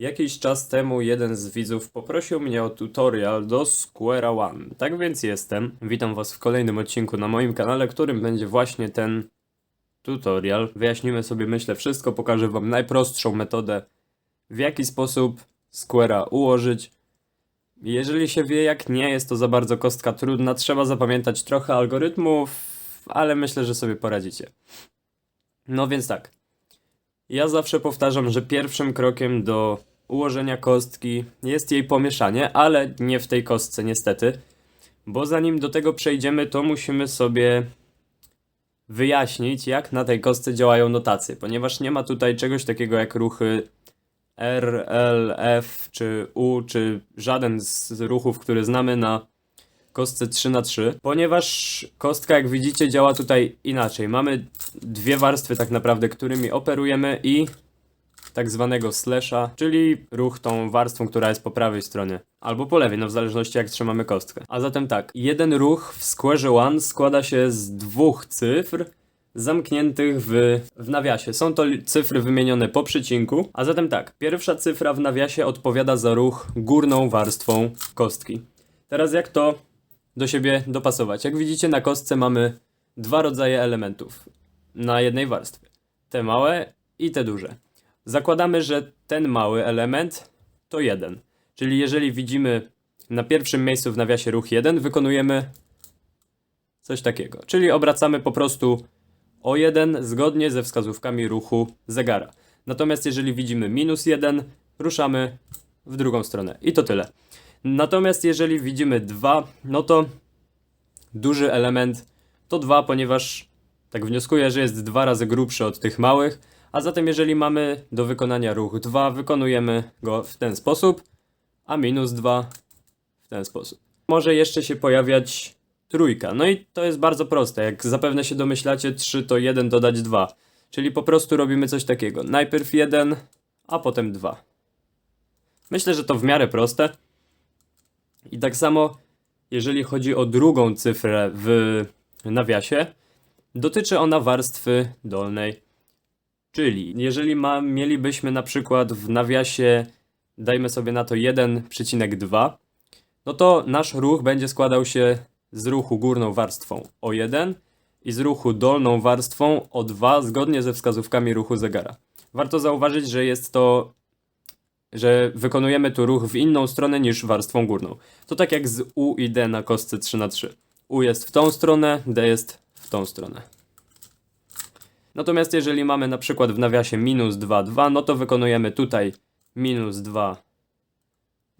Jakiś czas temu jeden z widzów poprosił mnie o tutorial do Square One. Tak więc jestem. Witam Was w kolejnym odcinku na moim kanale, którym będzie właśnie ten tutorial. Wyjaśnimy sobie, myślę, wszystko. Pokażę Wam najprostszą metodę, w jaki sposób Square'a ułożyć. Jeżeli się wie, jak nie jest to za bardzo kostka trudna, trzeba zapamiętać trochę algorytmów, ale myślę, że sobie poradzicie. No więc tak. Ja zawsze powtarzam, że pierwszym krokiem do ułożenia kostki. Jest jej pomieszanie, ale nie w tej kostce niestety, bo zanim do tego przejdziemy, to musimy sobie wyjaśnić, jak na tej kostce działają notacje, ponieważ nie ma tutaj czegoś takiego jak ruchy R, L, F czy U, czy żaden z ruchów, który znamy na kostce 3 na 3 ponieważ kostka, jak widzicie, działa tutaj inaczej. Mamy dwie warstwy tak naprawdę, którymi operujemy i tak zwanego slasha, czyli ruch tą warstwą, która jest po prawej stronie. Albo po lewej, no w zależności jak trzymamy kostkę. A zatem tak, jeden ruch w Square One składa się z dwóch cyfr zamkniętych w, w nawiasie. Są to cyfry wymienione po przecinku, a zatem tak, pierwsza cyfra w nawiasie odpowiada za ruch górną warstwą kostki. Teraz jak to do siebie dopasować? Jak widzicie na kostce mamy dwa rodzaje elementów na jednej warstwie. Te małe i te duże. Zakładamy, że ten mały element to jeden. Czyli jeżeli widzimy na pierwszym miejscu w nawiasie ruch 1, wykonujemy coś takiego. Czyli obracamy po prostu o 1 zgodnie ze wskazówkami ruchu zegara. Natomiast jeżeli widzimy minus 1, ruszamy w drugą stronę. I to tyle. Natomiast jeżeli widzimy 2, no to duży element to 2, ponieważ tak wnioskuję, że jest dwa razy grubszy od tych małych, a zatem jeżeli mamy do wykonania ruch 2, wykonujemy go w ten sposób, a minus 2 w ten sposób. Może jeszcze się pojawiać trójka. No i to jest bardzo proste. Jak zapewne się domyślacie, 3 to 1 dodać 2. Czyli po prostu robimy coś takiego. Najpierw 1, a potem 2. Myślę, że to w miarę proste. I tak samo, jeżeli chodzi o drugą cyfrę w nawiasie, dotyczy ona warstwy dolnej. Czyli jeżeli ma, mielibyśmy na przykład w nawiasie, dajmy sobie na to 1,2, no to nasz ruch będzie składał się z ruchu górną warstwą o 1 i z ruchu dolną warstwą o 2 zgodnie ze wskazówkami ruchu zegara. Warto zauważyć, że jest to, że wykonujemy tu ruch w inną stronę niż warstwą górną. To tak jak z U i D na kostce 3 na 3 U jest w tą stronę, D jest w tą stronę. Natomiast jeżeli mamy na przykład w nawiasie minus 2, 2, no to wykonujemy tutaj minus 2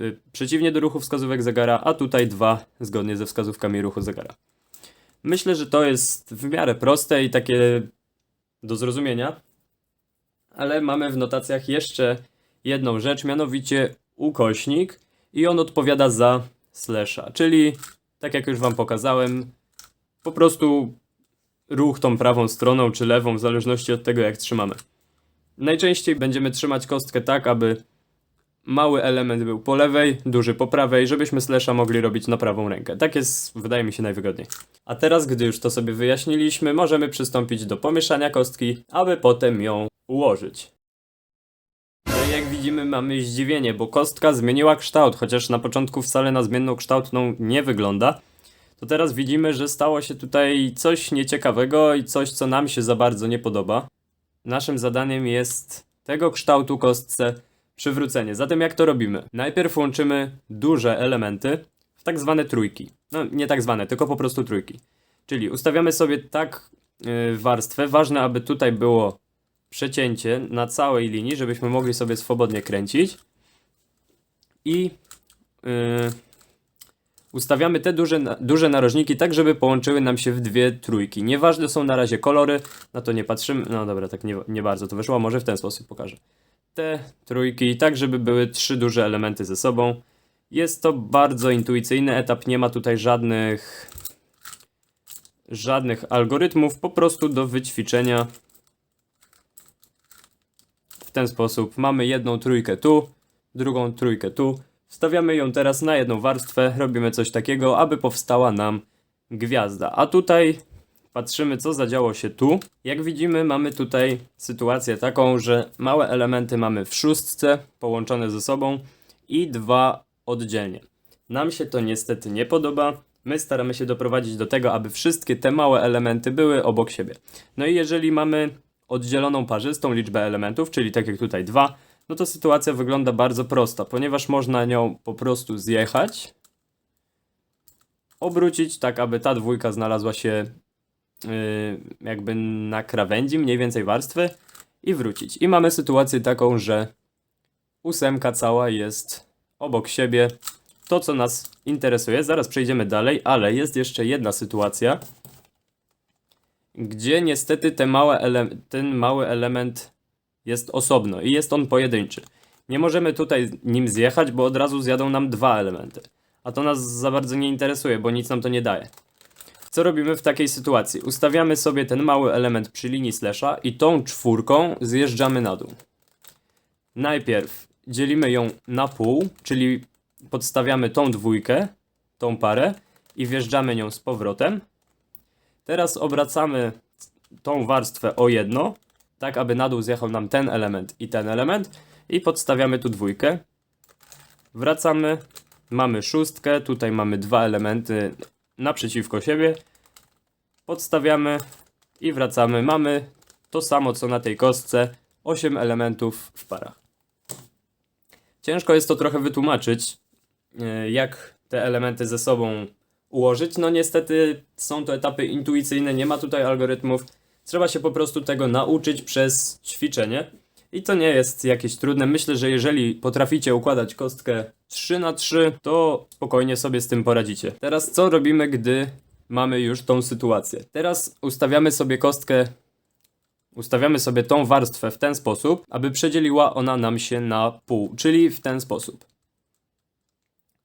y, przeciwnie do ruchu wskazówek zegara, a tutaj 2 zgodnie ze wskazówkami ruchu zegara. Myślę, że to jest w miarę proste i takie do zrozumienia, ale mamy w notacjach jeszcze jedną rzecz, mianowicie ukośnik i on odpowiada za slasha, czyli tak jak już wam pokazałem, po prostu ruch tą prawą stroną czy lewą, w zależności od tego jak trzymamy. Najczęściej będziemy trzymać kostkę tak, aby mały element był po lewej, duży po prawej, żebyśmy slasha mogli robić na prawą rękę. Tak jest, wydaje mi się, najwygodniej. A teraz, gdy już to sobie wyjaśniliśmy, możemy przystąpić do pomieszania kostki, aby potem ją ułożyć. No i jak widzimy mamy zdziwienie, bo kostka zmieniła kształt, chociaż na początku wcale na zmienną kształtną nie wygląda. To teraz widzimy, że stało się tutaj coś nieciekawego i coś, co nam się za bardzo nie podoba. Naszym zadaniem jest tego kształtu kostce przywrócenie. Zatem jak to robimy? Najpierw łączymy duże elementy w tak zwane trójki. No nie tak zwane, tylko po prostu trójki. Czyli ustawiamy sobie tak yy, warstwę. Ważne, aby tutaj było przecięcie na całej linii, żebyśmy mogli sobie swobodnie kręcić. I yy, ustawiamy te duże, duże narożniki tak, żeby połączyły nam się w dwie trójki. Nieważne są na razie kolory, na to nie patrzymy. No dobra, tak nie, nie bardzo to wyszło, może w ten sposób pokażę. Te trójki, tak żeby były trzy duże elementy ze sobą. Jest to bardzo intuicyjny etap, nie ma tutaj żadnych żadnych algorytmów, po prostu do wyćwiczenia. W ten sposób mamy jedną trójkę tu, drugą trójkę tu. Wstawiamy ją teraz na jedną warstwę, robimy coś takiego, aby powstała nam gwiazda. A tutaj patrzymy co zadziało się tu. Jak widzimy mamy tutaj sytuację taką, że małe elementy mamy w szóstce połączone ze sobą i dwa oddzielnie. Nam się to niestety nie podoba. My staramy się doprowadzić do tego, aby wszystkie te małe elementy były obok siebie. No i jeżeli mamy oddzieloną parzystą liczbę elementów, czyli tak jak tutaj dwa, no to sytuacja wygląda bardzo prosta, ponieważ można nią po prostu zjechać, obrócić tak, aby ta dwójka znalazła się yy, jakby na krawędzi mniej więcej warstwy i wrócić. I mamy sytuację taką, że ósemka cała jest obok siebie. To, co nas interesuje, zaraz przejdziemy dalej, ale jest jeszcze jedna sytuacja, gdzie niestety te małe ten mały element jest osobno i jest on pojedynczy. Nie możemy tutaj nim zjechać, bo od razu zjadą nam dwa elementy. A to nas za bardzo nie interesuje, bo nic nam to nie daje. Co robimy w takiej sytuacji? Ustawiamy sobie ten mały element przy linii slasha i tą czwórką zjeżdżamy na dół. Najpierw dzielimy ją na pół, czyli podstawiamy tą dwójkę, tą parę i wjeżdżamy nią z powrotem. Teraz obracamy tą warstwę o jedno, tak aby na dół zjechał nam ten element i ten element i podstawiamy tu dwójkę. Wracamy, mamy szóstkę, tutaj mamy dwa elementy naprzeciwko siebie. Podstawiamy i wracamy. Mamy to samo co na tej kostce, 8 elementów w parach. Ciężko jest to trochę wytłumaczyć, e, jak te elementy ze sobą ułożyć. No niestety są to etapy intuicyjne, nie ma tutaj algorytmów. Trzeba się po prostu tego nauczyć przez ćwiczenie. I to nie jest jakieś trudne. Myślę, że jeżeli potraficie układać kostkę 3 na 3 to spokojnie sobie z tym poradzicie. Teraz co robimy, gdy mamy już tą sytuację? Teraz ustawiamy sobie kostkę Ustawiamy sobie tą warstwę w ten sposób, aby przedzieliła ona nam się na pół, czyli w ten sposób.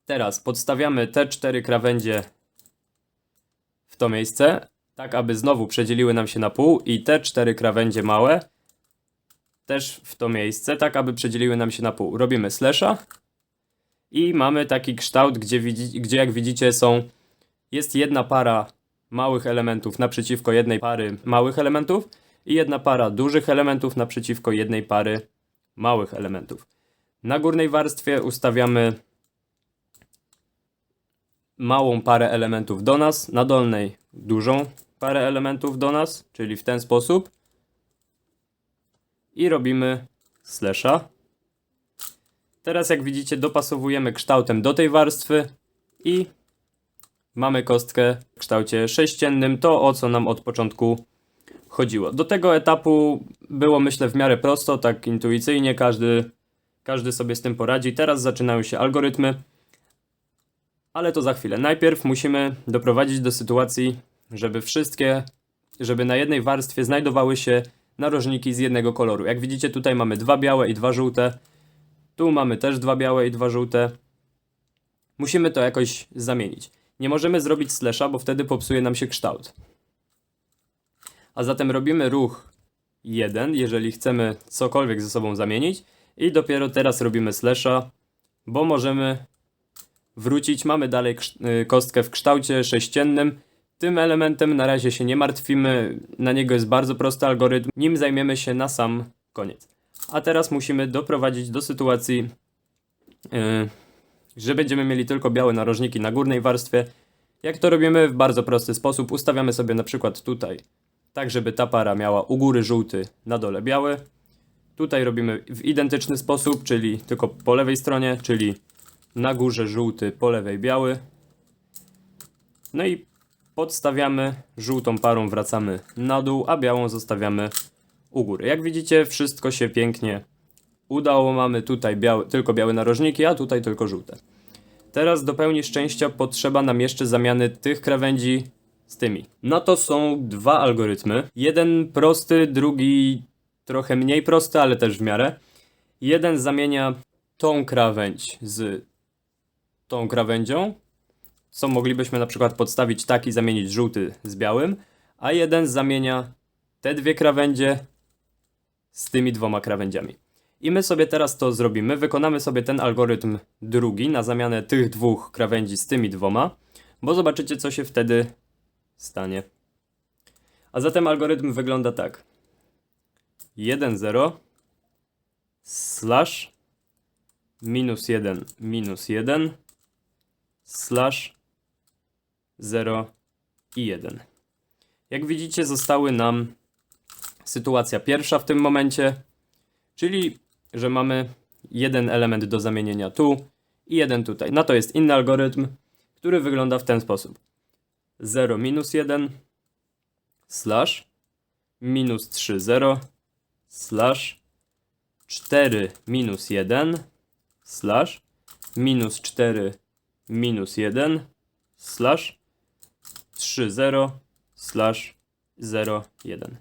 Teraz podstawiamy te cztery krawędzie w to miejsce, tak aby znowu przedzieliły nam się na pół i te cztery krawędzie małe też w to miejsce, tak aby przedzieliły nam się na pół. Robimy slasha i mamy taki kształt, gdzie, widzi, gdzie jak widzicie są, jest jedna para małych elementów naprzeciwko jednej pary małych elementów i jedna para dużych elementów naprzeciwko jednej pary małych elementów. Na górnej warstwie ustawiamy małą parę elementów do nas, na dolnej dużą parę elementów do nas, czyli w ten sposób. I robimy slasha. Teraz jak widzicie dopasowujemy kształtem do tej warstwy i mamy kostkę w kształcie sześciennym, to o co nam od początku chodziło. Do tego etapu było myślę w miarę prosto, tak intuicyjnie, każdy, każdy sobie z tym poradzi. Teraz zaczynają się algorytmy, ale to za chwilę. Najpierw musimy doprowadzić do sytuacji, żeby wszystkie, żeby na jednej warstwie znajdowały się narożniki z jednego koloru. Jak widzicie tutaj mamy dwa białe i dwa żółte. Tu mamy też dwa białe i dwa żółte. Musimy to jakoś zamienić. Nie możemy zrobić slasha, bo wtedy popsuje nam się kształt. A zatem robimy ruch 1, jeżeli chcemy cokolwiek ze sobą zamienić. I dopiero teraz robimy slasha, bo możemy wrócić. Mamy dalej y, kostkę w kształcie sześciennym. Tym elementem na razie się nie martwimy. Na niego jest bardzo prosty algorytm. Nim zajmiemy się na sam koniec. A teraz musimy doprowadzić do sytuacji, yy, że będziemy mieli tylko białe narożniki na górnej warstwie. Jak to robimy? W bardzo prosty sposób. Ustawiamy sobie na przykład tutaj tak żeby ta para miała u góry żółty, na dole biały. Tutaj robimy w identyczny sposób, czyli tylko po lewej stronie, czyli na górze żółty, po lewej biały. No i podstawiamy żółtą parą, wracamy na dół, a białą zostawiamy u góry. Jak widzicie, wszystko się pięknie udało. Mamy tutaj biały, tylko białe narożniki, a tutaj tylko żółte. Teraz do pełni szczęścia potrzeba nam jeszcze zamiany tych krawędzi z tymi. No to są dwa algorytmy. Jeden prosty, drugi trochę mniej prosty, ale też w miarę. Jeden zamienia tą krawędź z tą krawędzią, co moglibyśmy na przykład podstawić tak i zamienić żółty z białym, a jeden zamienia te dwie krawędzie z tymi dwoma krawędziami. I my sobie teraz to zrobimy. Wykonamy sobie ten algorytm drugi na zamianę tych dwóch krawędzi z tymi dwoma, bo zobaczycie, co się wtedy stanie. A zatem algorytm wygląda tak. 1, 0 slash minus 1 minus 1 slash 0 i 1. Jak widzicie, zostały nam sytuacja pierwsza w tym momencie, czyli że mamy jeden element do zamienienia tu i jeden tutaj. Na to jest inny algorytm, który wygląda w ten sposób. 0 minus 1 slash minus 3 0 slash 4 minus 1 slash minus 4 minus 1 slash 3 0 slash 0 1.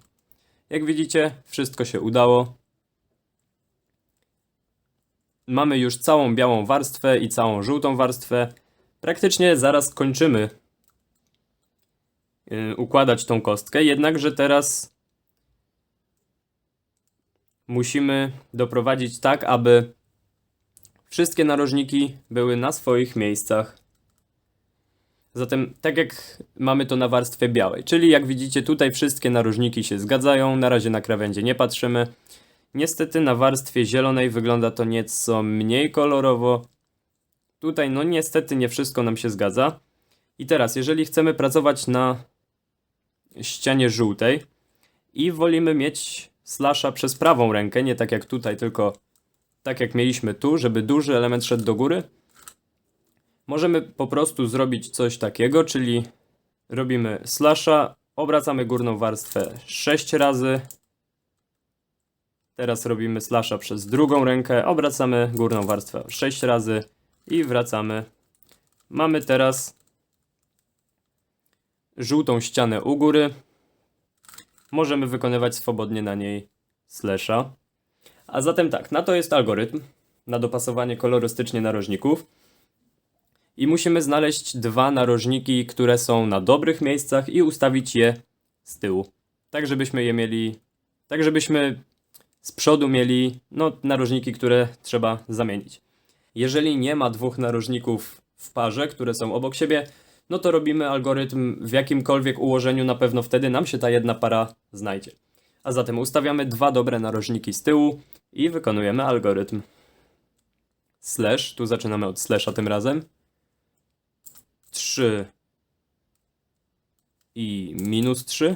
Jak widzicie, wszystko się udało. Mamy już całą białą warstwę i całą żółtą warstwę. Praktycznie zaraz kończymy yy, układać tą kostkę, jednakże teraz musimy doprowadzić tak, aby wszystkie narożniki były na swoich miejscach. Zatem, tak jak mamy to na warstwie białej, czyli jak widzicie, tutaj wszystkie narożniki się zgadzają. Na razie na krawędzie nie patrzymy. Niestety na warstwie zielonej wygląda to nieco mniej kolorowo. Tutaj, no niestety, nie wszystko nam się zgadza. I teraz, jeżeli chcemy pracować na ścianie żółtej i wolimy mieć slasha przez prawą rękę, nie tak jak tutaj, tylko tak jak mieliśmy tu, żeby duży element szedł do góry, możemy po prostu zrobić coś takiego, czyli robimy slasha, obracamy górną warstwę 6 razy, teraz robimy slasha przez drugą rękę, obracamy górną warstwę 6 razy i wracamy. Mamy teraz żółtą ścianę u góry, możemy wykonywać swobodnie na niej slasha. A zatem tak, na to jest algorytm, na dopasowanie kolorystycznie narożników. I musimy znaleźć dwa narożniki, które są na dobrych miejscach i ustawić je z tyłu. Tak, żebyśmy je mieli, tak żebyśmy z przodu mieli no, narożniki, które trzeba zamienić. Jeżeli nie ma dwóch narożników w parze, które są obok siebie, no to robimy algorytm w jakimkolwiek ułożeniu, na pewno wtedy nam się ta jedna para znajdzie. A zatem ustawiamy dwa dobre narożniki z tyłu i wykonujemy algorytm. Slash, tu zaczynamy od slasha tym razem. 3 i minus 3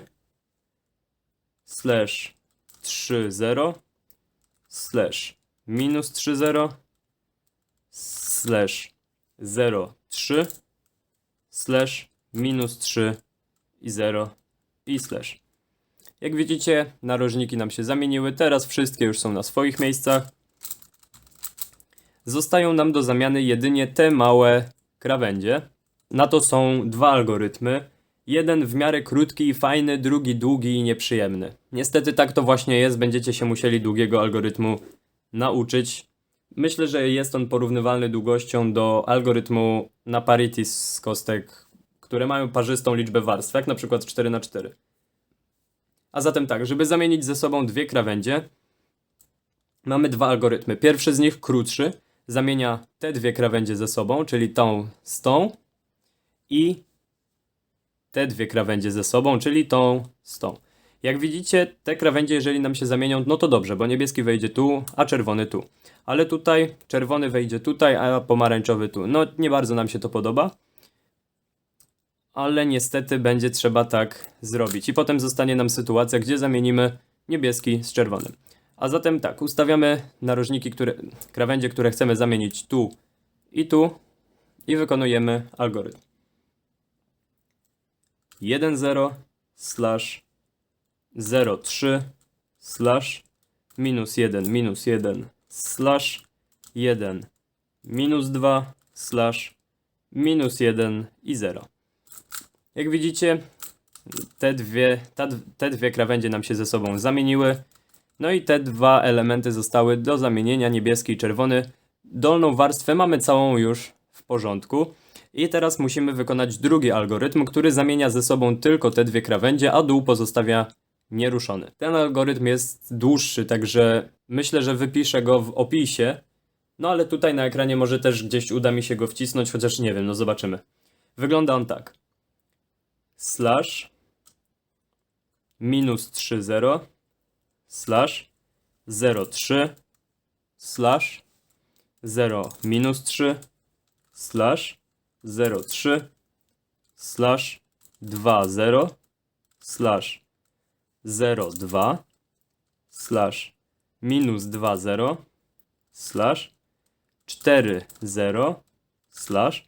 slash 3 0 slash minus 3 0 slash 0 3 slash minus 3 i 0 i slash. Jak widzicie, narożniki nam się zamieniły. Teraz wszystkie już są na swoich miejscach. Zostają nam do zamiany jedynie te małe krawędzie. Na to są dwa algorytmy. Jeden w miarę krótki i fajny, drugi długi i nieprzyjemny. Niestety tak to właśnie jest, będziecie się musieli długiego algorytmu nauczyć. Myślę, że jest on porównywalny długością do algorytmu na parity z kostek, które mają parzystą liczbę warstw, jak na przykład 4 na 4 A zatem tak, żeby zamienić ze sobą dwie krawędzie, mamy dwa algorytmy. Pierwszy z nich, krótszy, zamienia te dwie krawędzie ze sobą, czyli tą z tą i te dwie krawędzie ze sobą, czyli tą z tą. Jak widzicie, te krawędzie, jeżeli nam się zamienią, no to dobrze, bo niebieski wejdzie tu, a czerwony tu. Ale tutaj czerwony wejdzie tutaj, a pomarańczowy tu. No nie bardzo nam się to podoba. Ale niestety będzie trzeba tak zrobić. I potem zostanie nam sytuacja, gdzie zamienimy niebieski z czerwonym. A zatem tak, ustawiamy narożniki, które, krawędzie, które chcemy zamienić tu i tu i wykonujemy algorytm. 1,0 slash 0,3 slash minus 1 minus 1 slash 1 minus 2 slash minus 1 i 0. Jak widzicie, te dwie, ta, te dwie krawędzie nam się ze sobą zamieniły. No i te dwa elementy zostały do zamienienia, niebieski i czerwony. Dolną warstwę mamy całą już w porządku. I teraz musimy wykonać drugi algorytm, który zamienia ze sobą tylko te dwie krawędzie, a dół pozostawia nieruszony. Ten algorytm jest dłuższy, także myślę, że wypiszę go w opisie. No ale tutaj na ekranie może też gdzieś uda mi się go wcisnąć, chociaż nie wiem, no zobaczymy. Wygląda on tak. Slash minus 3 0 slash 0 3 slash 0 minus 3 slash 0 3 slash 2 0 slash 0 2 slash minus 2 0 slash 4 0 slash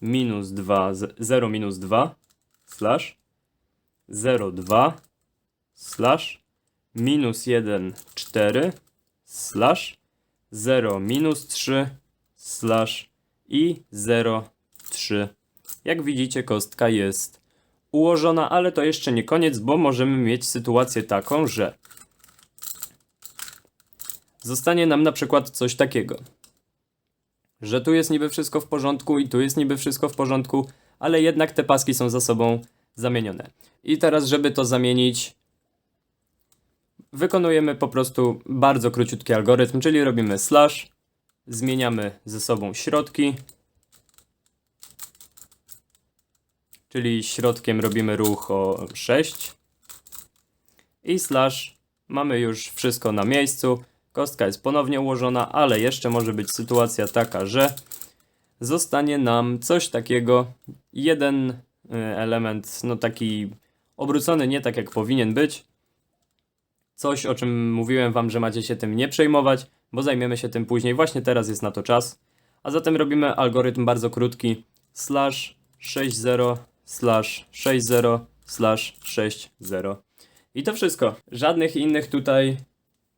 minus 2 z- 0 minus 2 slash 0 2 slash minus 1 4 slash 0 minus 3 slash i 0 3. Jak widzicie kostka jest ułożona, ale to jeszcze nie koniec, bo możemy mieć sytuację taką, że zostanie nam na przykład coś takiego, że tu jest niby wszystko w porządku i tu jest niby wszystko w porządku, ale jednak te paski są za sobą zamienione. I teraz, żeby to zamienić, wykonujemy po prostu bardzo króciutki algorytm, czyli robimy slash, zmieniamy ze sobą środki, czyli środkiem robimy ruch o 6 i slash mamy już wszystko na miejscu. Kostka jest ponownie ułożona, ale jeszcze może być sytuacja taka, że zostanie nam coś takiego, jeden y, element, no taki obrócony nie tak jak powinien być. Coś, o czym mówiłem wam, że macie się tym nie przejmować, bo zajmiemy się tym później. Właśnie teraz jest na to czas. A zatem robimy algorytm bardzo krótki. Slash 60 slash 60 slash 60. I to wszystko. Żadnych innych tutaj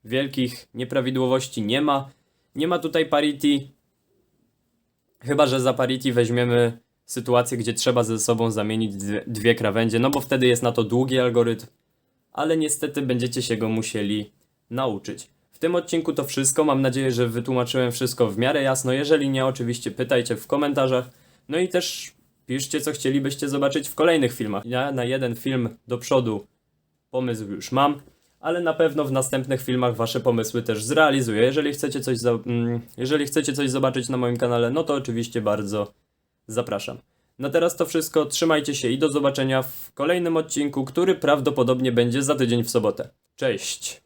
wielkich nieprawidłowości nie ma. Nie ma tutaj parity. Chyba, że za parity weźmiemy sytuację, gdzie trzeba ze sobą zamienić dwie, krawędzie, no bo wtedy jest na to długi algorytm, ale niestety będziecie się go musieli nauczyć. W tym odcinku to wszystko. Mam nadzieję, że wytłumaczyłem wszystko w miarę jasno. Jeżeli nie, oczywiście pytajcie w komentarzach. No i też piszcie, co chcielibyście zobaczyć w kolejnych filmach. Ja na jeden film do przodu pomysł już mam, ale na pewno w następnych filmach wasze pomysły też zrealizuję. Jeżeli chcecie coś, mm, jeżeli chcecie coś zobaczyć na moim kanale, no to oczywiście bardzo zapraszam. Na teraz to wszystko. Trzymajcie się i do zobaczenia w kolejnym odcinku, który prawdopodobnie będzie za tydzień w sobotę. Cześć!